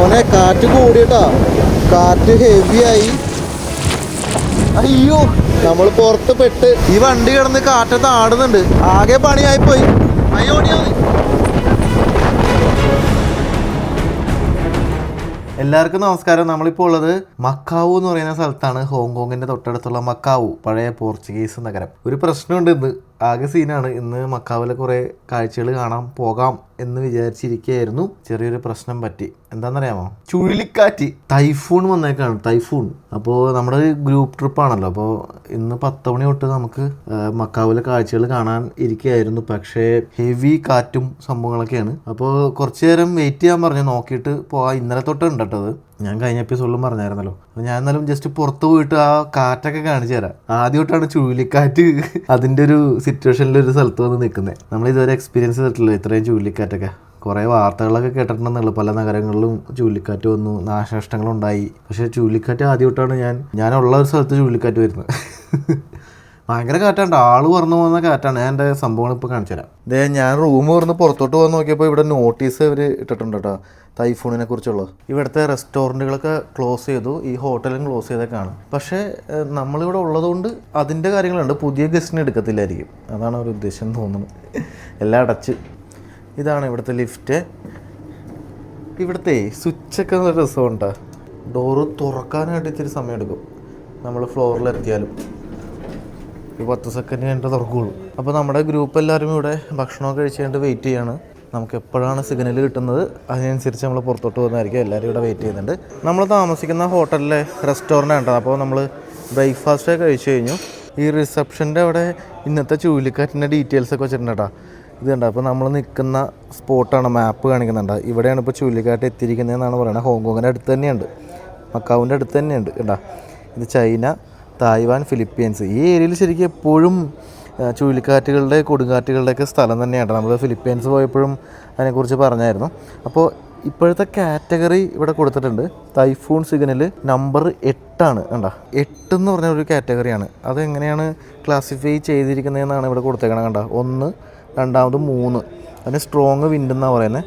മോനെ കാറ്റ് കൂടിയിട്ടാ. കാറ്റ് ഹെവിയായി അയ്യോ നമ്മൾ പുറത്ത് പെട്ട് ഈ വണ്ടി കിടന്ന് കാറ്റത്ത് ആടുന്നുണ്ട് ആകെ പണിയായി പോയി അയ്യോ എല്ലാവർക്കും നമസ്കാരം. നമ്മളിപ്പോൾ ഉള്ളത് മക്കാവു എന്ന് പറയുന്ന സ്ഥലത്താണ്. ഹോങ്കോങ്ങിന്റെ തൊട്ടടുത്തുള്ള മക്കാവു പഴയ പോർച്ചുഗീസ് നഗരം. ഒരു പ്രശ്നമുണ്ട് ഇന്ന്. ആകെ സീനാണ്. ഇന്ന് മക്കാവിലെ കുറേ കാഴ്ചകൾ കാണാൻ പോകാം എന്ന് വിചാരിച്ചിരിക്കുകയായിരുന്നു ചെറിയൊരു പ്രശ്നം പറ്റി. എന്താണെന്നറിയാമോ? ചുഴലിക്കാറ്റ്. ടൈഫൂൺ വന്നേക്കാണ്. ടൈഫൂൺ. അപ്പോൾ നമ്മുടെ ഗ്രൂപ്പ് ട്രിപ്പാണല്ലോ അപ്പോൾ ഇന്ന് പത്ത് മണി തൊട്ട് നമുക്ക് മക്കാവിലെ കാഴ്ചകൾ കാണാൻ ഇരിക്കുകയായിരുന്നു പക്ഷേ ഹെവി കാറ്റും സംഭവങ്ങളൊക്കെയാണ്. അപ്പോൾ കുറച്ച് നേരം വെയിറ്റ് ചെയ്യാൻ പറഞ്ഞു നോക്കിയിട്ട് പോകാം ഇന്നലെ തൊട്ട് ഉണ്ട് കേട്ടോ അത്. ഞാൻ കഴിഞ്ഞ എപ്പിസോഡിലും പറഞ്ഞായിരുന്നല്ലോ. അപ്പോൾ ഞാൻ എന്നാലും ജസ്റ്റ് പുറത്ത് പോയിട്ട് ആ കാറ്റൊക്കെ കാണിച്ചു തരാം. ആദ്യമായിട്ടാണ് ചുഴലിക്കാറ്റ് അതിന്റെ ഒരു സിറ്റുവേഷനിൽ ഒരു സ്ഥലത്ത് വന്ന് നിൽക്കുന്നത് നമ്മൾ ഇതുവരെ എക്സ്പീരിയൻസ് ചെയ്തിട്ടില്ല ഇത്രയും ചുഴലിക്കാറ്റൊക്കെ. കുറേ വാർത്തകളൊക്കെ കേട്ടിട്ടുണ്ടെന്നുള്ളു. പല നഗരങ്ങളിലും ചുഴലിക്കാറ്റ് വന്നു നാശനഷ്ടങ്ങളുണ്ടായി. പക്ഷേ ചുഴലിക്കാറ്റ് ആദ്യമായിട്ടാണ് ഞാൻ ഞാനുള്ള ഒരു സ്ഥലത്ത് ചുഴലിക്കാറ്റ് വരുന്നത്. ഭയങ്കര കാറ്റാണ്. ആൾ പറഞ്ഞു പോകുന്ന കാറ്റാണ്. ഞാൻ എന്റെ സംഭവങ്ങൾ ഇപ്പോൾ കാണിച്ചു തരാം. ഞാൻ റൂം തുറന്ന് പുറത്തോട്ട് പോകാൻ നോക്കിയപ്പോൾ ഇവിടെ നോട്ടീസ് ഇവർ ഇട്ടിട്ടുണ്ട് കേട്ടോ. തൈഫോണിനെ കുറിച്ചുള്ള ഇവിടുത്തെ റെസ്റ്റോറന്റുകളൊക്കെ ക്ലോസ് ചെയ്തു. ഈ ഹോട്ടലും ക്ലോസ് ചെയ്തേക്കാണ് പക്ഷേ നമ്മളിവിടെ ഉള്ളതുകൊണ്ട് അതിന്റെ കാര്യങ്ങളുണ്ട്. പുതിയ ഗസ്റ്റിനെ എടുക്കത്തില്ലായിരിക്കും. അതാണ് ഒരു ഉദ്ദേശം എന്ന് തോന്നുന്നത് എല്ലാം അടച്ച്. ഇതാണ് ഇവിടുത്തെ ലിഫ്റ്റ് ഇവിടുത്തെ സ്വിച്ചൊക്കെ നല്ല രസമുണ്ടാ. ഡോറ് തുറക്കാനായിട്ട് ഇത്തിരി സമയം എടുക്കും. നമ്മൾ ഫ്ലോറിലെത്തിയാലും ഒരു പത്ത് സെക്കൻഡ് കഴിഞ്ഞിട്ട് തുറക്കുകയുള്ളൂ അപ്പോൾ നമ്മുടെ ഗ്രൂപ്പ് എല്ലാവരും ഇവിടെ ഭക്ഷണം കഴിച്ചുകൊണ്ട് വെയിറ്റ് ചെയ്യാണ്. നമുക്ക് എപ്പോഴാണ് സിഗ്നൽ കിട്ടുന്നത് അതിനനുസരിച്ച് നമ്മൾ പുറത്തോട്ട് പോകുന്നതായിരിക്കും. എല്ലാവരും ഇവിടെ വെയിറ്റ് ചെയ്യുന്നുണ്ട്. നമ്മൾ താമസിക്കുന്ന ഹോട്ടലിലെ റെസ്റ്റോറന്റ് ആണ് അപ്പോൾ നമ്മൾ ബ്രേക്ക്ഫാസ്റ്റ് കഴിച്ചു കഴിഞ്ഞു. ഈ റിസപ്ഷന്റെ അവിടെ ഇന്നത്തെ ചുഴലിക്കാറ്റിന്റെ ഡീറ്റെയിൽസ് ഒക്കെ വെച്ചിട്ടുണ്ട് കേട്ടോ. ഇത് കണ്ടോ? അപ്പോൾ നമ്മൾ നിൽക്കുന്ന സ്പോട്ടാണ് മാപ്പ് കാണിക്കുന്നുണ്ട്. ഇവിടെയാണ് ഇപ്പോൾ ചുഴലിക്കാറ്റ് എത്തിയിരിക്കുന്നതെന്നാണ് പറയുന്നത്. ഹോങ്കോങ്ങിന്റെ അടുത്ത് തന്നെയുണ്ട്. മക്കാവിന്റെ അടുത്ത് തന്നെയുണ്ട്. കേട്ടോ ഇത് ചൈന തായ്വാൻ ഫിലിപ്പീൻസ്. ഈ ഏരിയയിൽ ശരിക്കും എപ്പോഴും ചുഴലിക്കാറ്റുകളുടെ കൊടുങ്കാറ്റുകളുടെയൊക്കെ സ്ഥലം തന്നെയാണ്. നമ്മൾ ഫിലിപ്പീൻസ് പോയപ്പോഴും അതിനെക്കുറിച്ച് പറഞ്ഞായിരുന്നു. അപ്പോൾ ഇപ്പോഴത്തെ കാറ്റഗറി ഇവിടെ കൊടുത്തിട്ടുണ്ട്. തൈഫൂൺ സിഗ്നൽ നമ്പർ എട്ടാണ് കണ്ട. എട്ട് എന്ന് പറഞ്ഞ ഒരു കാറ്റഗറിയാണ്. അത് എങ്ങനെയാണ് ക്ലാസിഫൈ ചെയ്തിരിക്കുന്നതെന്നാണ് ഇവിടെ കൊടുത്തേക്കണം കണ്ട. ഒന്ന് രണ്ടാമത് മൂന്ന്. അതിന് സ്ട്രോങ് വിൻഡ് എന്നാണ് പറയുന്നത്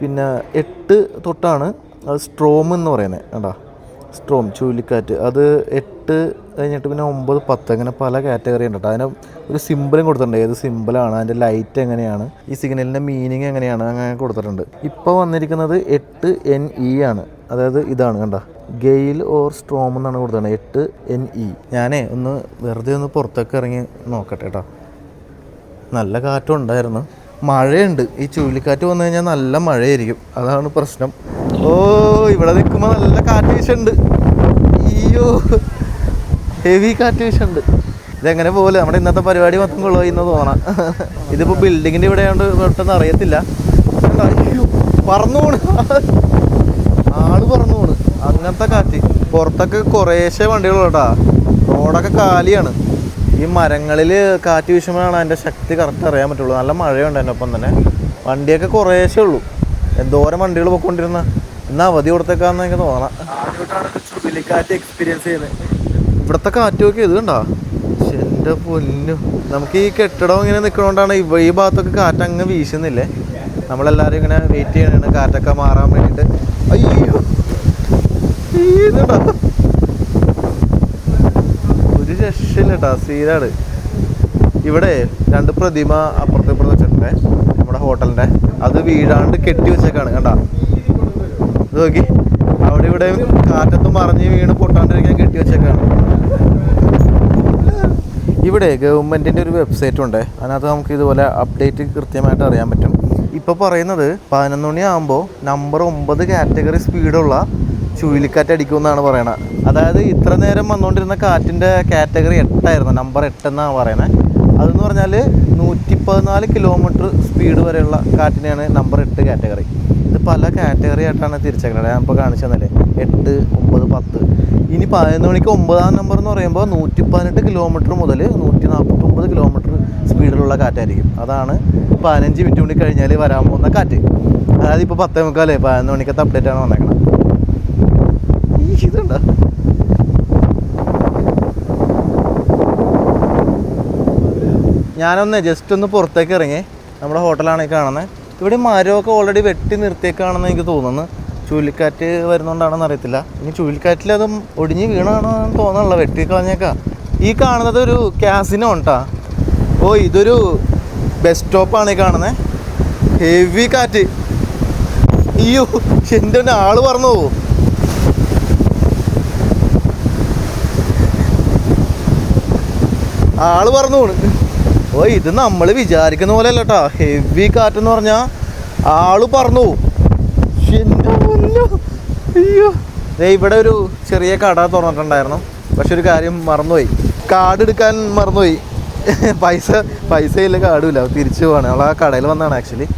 പിന്നെ എട്ട് തൊട്ടാണ് അത് സ്ട്രോം എന്ന് പറയുന്നത് കണ്ടോ. സ്ട്രോം ചുഴലിക്കാറ്റ്. അത് എട്ട് കഴിഞ്ഞിട്ട് പിന്നെ ഒമ്പത് പത്ത് അങ്ങനെ പല കാറ്റഗറി ഉണ്ട് കേട്ടോ അതിന് ഒരു സിമ്പിളും കൊടുത്തിട്ടുണ്ട്. ഏത് സിമ്പിളാണ് അതിന്റെ ലൈറ്റ് എങ്ങനെയാണ്? ഈ സിഗ്നലിന്റെ മീനിങ് എങ്ങനെയാണ്? അങ്ങനെ കൊടുത്തിട്ടുണ്ട്. ഇപ്പോൾ വന്നിരിക്കുന്നത് എട്ട് എൻ ഇ ആണ്. അതായത് ഇതാണ് കണ്ട? ഗെയിൽ ഓർ സ്ട്രോം എന്നാണ് കൊടുത്തത് എട്ട് എൻ ഇ ഞാനേ ഒന്ന് വെറുതെ ഒന്ന് പുറത്തേക്ക് ഇറങ്ങി നോക്കട്ടെ കേട്ടോ നല്ല കാറ്റുണ്ടായിരുന്നു. മഴയുണ്ട്. ഈ ചുഴലിക്കാറ്റ് വന്നു കഴിഞ്ഞാൽ നല്ല മഴയായിരിക്കും. അതാണ് പ്രശ്നം. ഓ ഇവിടെ നിൽക്കുമ്പോൾ നല്ല കാറ്റ് വീശുണ്ട്. അയ്യോ ഹെവി കാറ്റ് വീശുണ്ട്. ഇതെങ്ങനെ പോലെ നമ്മുടെ ഇന്നത്തെ പരിപാടി മൊത്തം കൊള്ളുകയെന്ന് തോന്നാം ഇതിപ്പോൾ ബിൽഡിങ്ങിന്റെ ഇവിടെ ആയതുകൊണ്ട് പെട്ടെന്ന് അറിയത്തില്ല. പറന്നു പോണ്. ആൾ പറന്നു പോണ്. അങ്ങനത്തെ കാറ്റ്. പുറത്തൊക്കെ കുറേശ്ശേ വണ്ടികളുള്ളൂ കേട്ടാ. റോഡൊക്കെ കാലിയാണ്. ഈ മരങ്ങളിൽ കാറ്റ് വീശുമ്പോഴാണ് അതിന്റെ ശക്തി കറക്റ്റ് അറിയാൻ പറ്റുള്ളൂ. നല്ല മഴയുണ്ട് എന്റെ ഒപ്പം തന്നെ. വണ്ടിയൊക്കെ കുറേശ്ശേ ഉള്ളൂ. എന്തോരം വണ്ടികൾ പോയിക്കൊണ്ടിരുന്ന ഇന്ന് അവധി കൊടുത്തേക്കാന്ന് എനിക്ക് തോന്നാം ചുഴലിക്കാറ്റ് എക്സ്പീരിയൻസ് ചെയ്യുന്നത്. ഇവിടുത്തെ ഇത് കണ്ടാ? എന്റെ പൊന്നു. നമുക്ക് ഈ കെട്ടിടം ഇങ്ങനെ നിൽക്കണോണ്ടാണ് ഇവ ഈ ഭാഗത്തൊക്കെ കാറ്റ് അങ്ങ് വീശുന്നില്ലേ? നമ്മളെല്ലാവരും ഇങ്ങനെ വെയിറ്റ് ചെയ്യണാണ്. കാറ്റൊക്കെ മാറാൻ വേണ്ടിയിട്ട്. അയ്യോ. ഇതുണ്ടോ? രക്ഷയില്ല കേട്ടോ സീനാണ്. ഇവിടെ രണ്ട് പ്രതിമ അപ്പുറത്തെ ഇപ്പുറത്ത് വെച്ചിട്ടുണ്ടേ നമ്മുടെ ഹോട്ടലിന്റെ അത് വീഴാണ്ട് കെട്ടി വെച്ചേക്കാണ് കണ്ട? നോക്കി. അവിടെ ഇവിടെ കാറ്റത്ത് മറിഞ്ഞ് വീണ് പൊട്ടാണ്ടിരിക്കാൻ കെട്ടി വെച്ചേക്കാണ്. ഇവിടെ ഗവൺമെന്റിന്റെ ഒരു വെബ്സൈറ്റ് ഉണ്ട്. അതിനകത്ത് നമുക്ക് ഇതുപോലെ അപ്ഡേറ്റ് കൃത്യമായിട്ട് അറിയാൻ പറ്റും. ഇപ്പോൾ പറയുന്നത് പതിനൊന്ന് മണിയാകുമ്പോൾ നമ്പർ ഒമ്പത് കാറ്റഗറി സ്പീഡുള്ള ചുഴലിക്കാറ്റ് അടിക്കുമെന്നാണ് പറയണത് അതായത് ഇത്ര നേരം വന്നുകൊണ്ടിരുന്ന കാറ്റിന്റെ കാറ്റഗറി എട്ടായിരുന്നു നമ്പർ എട്ടെന്നാണ് പറയുന്നത് അതെന്ന് പറഞ്ഞാൽ നൂറ്റി പതിനാല് കിലോമീറ്റർ സ്പീഡ് വരെയുള്ള കാറ്റിനെയാണ് നമ്പർ എട്ട് കാറ്റഗറി. ഇത് പല കാറ്റഗറി ആയിട്ടാണ് തിരിച്ചേക്കുന്നത് ഞാൻ ഇപ്പോൾ കാണിച്ചു തന്നല്ലേ. എട്ട് ഒമ്പത് പത്ത്. ഇനി പതിനൊന്ന് മണിക്ക് ഒമ്പതാം നമ്പർ എന്ന് പറയുമ്പോൾ നൂറ്റി പതിനെട്ട് കിലോമീറ്റർ മുതൽ നൂറ്റി നാൽപ്പത്തൊമ്പത് കിലോമീറ്റർ സ്പീഡിലുള്ള കാറ്റായിരിക്കും. അതാണ് പതിനഞ്ച് മിനിറ്റ് കൂടി കഴിഞ്ഞാൽ വരാൻ പോകുന്ന കാറ്റ്. അതായത് ഇപ്പോൾ പത്തേ മുക്കാലേ പതിനൊന്ന് മണിക്കത്തെ അപ്ഡേറ്റ് ആണ് ഇതുണ്ടോ ഞാനൊന്ന് ജസ്റ്റ് ഒന്ന് പുറത്തേക്ക് ഇറങ്ങി. നമ്മുടെ ഹോട്ടലാണ് ഈ കാണുന്നത് ഇവിടെ മരമൊക്കെ ഓൾറെഡി വെട്ടി നിർത്തിയേക്കാണെന്ന് എനിക്ക് തോന്നുന്നു. ചുഴലിക്കാറ്റ് വരുന്നോണ്ടാണെന്ന് അറിയത്തില്ല. ഇനി ചുഴലിക്കാറ്റിൽ അതും ഒടിഞ്ഞ് വീണാണെന്ന് തോന്നാനുള്ള വെട്ടി കളഞ്ഞേക്കാം ഈ കാണുന്നത് ഒരു ക്യാസിനോ ഉണ്ടാ? ഓ ഇതൊരു ബസ് സ്റ്റോപ്പാണ് ഈ കാണുന്നത് ഹെവി കാറ്റ്. അയ്യോ എന്റെ ആൾ പറഞ്ഞു പോവും. ആൾ പറഞ്ഞു പോണ്. ഓ ഇത് നമ്മൾ വിചാരിക്കുന്ന പോലെ അല്ല ഹെവി ഹെവി കാറ്റെന്ന് പറഞ്ഞാ ആൾ പൊന്നോ. അയ്യോ. ഇവിടെ ഒരു ചെറിയ കട തുറന്നിട്ടുണ്ടായിരുന്നു. പക്ഷെ ഒരു കാര്യം മറന്നുപോയി. കാർഡ് എടുക്കാൻ മറന്നുപോയി. പൈസ പൈസ ഇല്ല കാർഡുമില്ല തിരിച്ചു പോവാണ്. അവൾ ആ കടയിൽ വന്നാണ് ആക്ച്വലി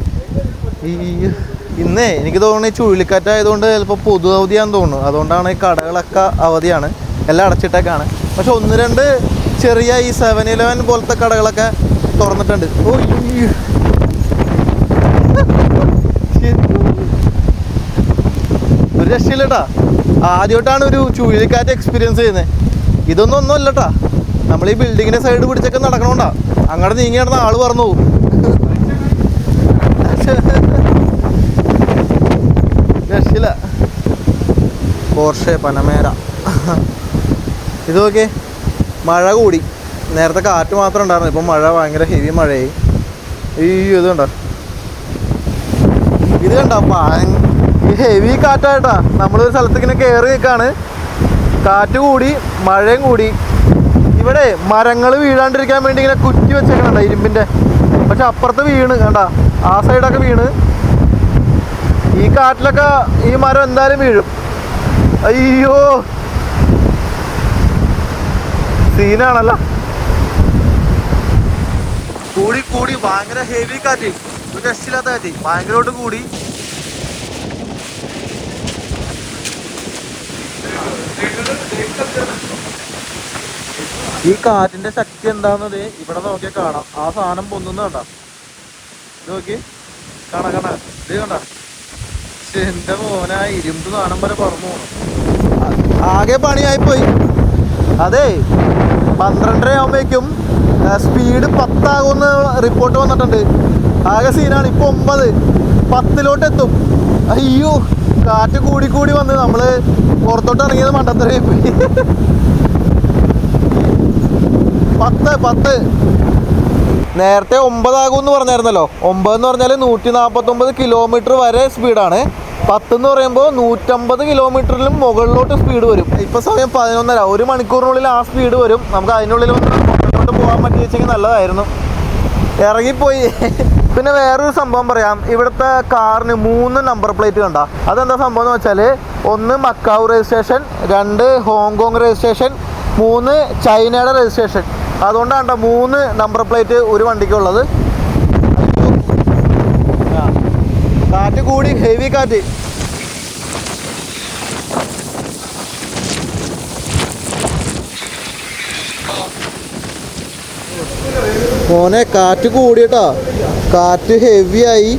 ഈ ഇന്നേ എനിക്ക് തോന്നുന്നു ചുഴലിക്കാറ്റായതുകൊണ്ട് ചിലപ്പോൾ പൊതു അവധിയാന്ന് തോന്നുന്നു. അതുകൊണ്ടാണ് ഈ കടകളൊക്കെ അവധിയാണ്. എല്ലാം അടച്ചിട്ടേക്കാണ്. പക്ഷെ ഒന്ന് രണ്ട് ചെറിയ ഈ സെവൻ ഇലവൻ പോലത്തെ കടകളൊക്കെ തുറന്നിട്ടുണ്ട്. ഓ. ഒരു രക്ഷയില്ലട്ടാ. ആദ്യമായിട്ടാണ് ഒരു ചുഴലിക്കാറ്റ് എക്സ്പീരിയൻസ് ചെയ്യുന്നത്. ഇതൊന്നും ഒന്നും അല്ലട്ടാ. നമ്മൾ ഈ ബിൽഡിങ്ങിന്റെ സൈഡ് പിടിച്ചൊക്കെ നടക്കണോണ്ടാ. അങ്ങോട്ട് നീങ്ങി നടന്ന ആൾ പറഞ്ഞു പോകും രക്ഷയില്ല. Porsche Panamera. ഇത് നോക്കിയേ. മഴ കൂടി. നേരത്തെ കാറ്റ് മാത്രം ഉണ്ടായിരുന്നു. ഇപ്പം മഴ ഭയങ്കര ഹെവി മഴയായി. ഈ ഇത് കണ്ടോ? ഇത് കണ്ടോ? ഈ ഹെവി കാറ്റായിട്ടാ. നമ്മളൊരു സ്ഥലത്ത് ഇങ്ങനെ കയറി നിൽക്കാണ് കാറ്റ് കൂടി മഴയും കൂടി. ഇവിടെ മരങ്ങൾ വീഴാണ്ടിരിക്കാൻ വേണ്ടി ഇങ്ങനെ കുറ്റി വെച്ചേക്കണണ്ട ഇരുമ്പിന്റെ. പക്ഷെ അപ്പുറത്ത് വീണ് കണ്ട? ആ സൈഡൊക്കെ വീണ്. ഈ കാറ്റിലൊക്കെ ഈ മരം എന്തായാലും വീഴും. അയ്യോ! സീനാണല്ലോ. കൂടി കൂടി. ഭയങ്കര ഹെവി കാറ്റ്. ഒരു രക്ഷയില്ലാത്ത കാറ്റ്. ഭയങ്കരമായിട്ട് കൂടി. ഈ കാറ്റിന്റെ ശക്തി എന്താന്നത് ഇവിടെ നോക്കിയാൽ കാണാം. ആ സാധനം പൊന്നുന്ന കണ്ട. നോക്കി. കാണാ കാണാ. ഇത് കണ്ട. എന്റെ മോന ഇരുമ്പ് സാധനം വരെ പറന്നു പോണം. ആകെ പണിയായി പണിയായിപ്പോയി. അതെ പന്ത്രണ്ടര ആകുമ്പോഴേക്കും സ്പീഡ് പത്താകുമെന്ന് റിപ്പോർട്ട് വന്നിട്ടുണ്ട്. ആകെ സീനാണ് ഇപ്പൊ ഒമ്പത്. പത്തിലോട്ട് എത്തും അയ്യോ കാറ്റ് കൂടി കൂടി വന്ന് നമ്മൾ പുറത്തോട്ട് ഇറങ്ങിയത് മണ്ടത്തര പത്ത് പത്ത്. നേരത്തെ ഒമ്പതാകും എന്ന് പറഞ്ഞായിരുന്നല്ലോ. ഒമ്പത് എന്ന് പറഞ്ഞാൽ നൂറ്റി നാൽപ്പത്തൊമ്പത് കിലോമീറ്റർ വരെ സ്പീഡാണ് പത്ത് എന്ന് പറയുമ്പോൾ നൂറ്റമ്പത് കിലോമീറ്ററിലും മുകളിലോട്ട് സ്പീഡ് വരും. ഇപ്പൊ സമയം പതിനൊന്നര ഒരു മണിക്കൂറിനുള്ളിൽ ആ സ്പീഡ് വരും. നമുക്ക് അതിനുള്ളിൽ വന്ന് പോകാൻ പോകാൻ പറ്റിയെങ്കിൽ നല്ലതായിരുന്നു. ഇറങ്ങിപ്പോയി. പിന്നെ വേറൊരു സംഭവം പറയാം. ഇവിടുത്തെ കാറിന് മൂന്ന് നമ്പർ പ്ലേറ്റ് കണ്ട. അതെന്താ സംഭവം എന്ന് വെച്ചാൽ ഒന്ന് മക്കാവ് രജിസ്ട്രേഷൻ രണ്ട് ഹോങ്കോങ് രജിസ്ട്രേഷൻ മൂന്ന് ചൈനയുടെ രജിസ്ട്രേഷൻ അതുകൊണ്ടാണ് മൂന്ന് നമ്പർ പ്ലേറ്റ് ഒരു വണ്ടിക്കുള്ളത് ആ. കാറ്റ് കൂടി ഹെവി കാറ്റ്. മോനെ കാറ്റ് കൂടിയിട്ടാ കാറ്റ് ഹെവി ആയി.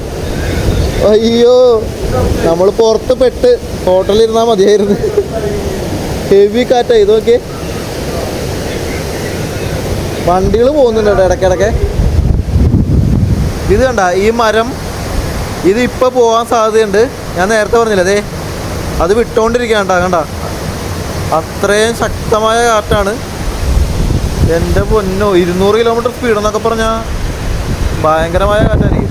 അയ്യോ നമ്മൾ പുറത്ത് പെട്ട് ഹോട്ടലിൽ ഇരുന്നാൽ മതിയായിരുന്നു. ഹെവി കാറ്റായി നോക്കിയേ. വണ്ടികൾ പോകുന്നുണ്ട് ഇടയ്ക്കിടയ്ക്ക്. ഇത് കണ്ട ഈ മരം ഇത് ഇപ്പൊ പോകാൻ സാധ്യതയുണ്ട്. ഞാൻ നേരത്തെ പറഞ്ഞില്ല അതെ അത് വിട്ടുകൊണ്ടിരിക്കണ്ട കണ്ട. അത്രയും ശക്തമായ കാറ്റാണ്. എന്റെ പൊന്നോ ഇരുന്നൂറ് കിലോമീറ്റർ സ്പീഡ് എന്നൊക്കെ പറഞ്ഞാൽ ഭയങ്കരമായ കാറ്റായിരിക്കും.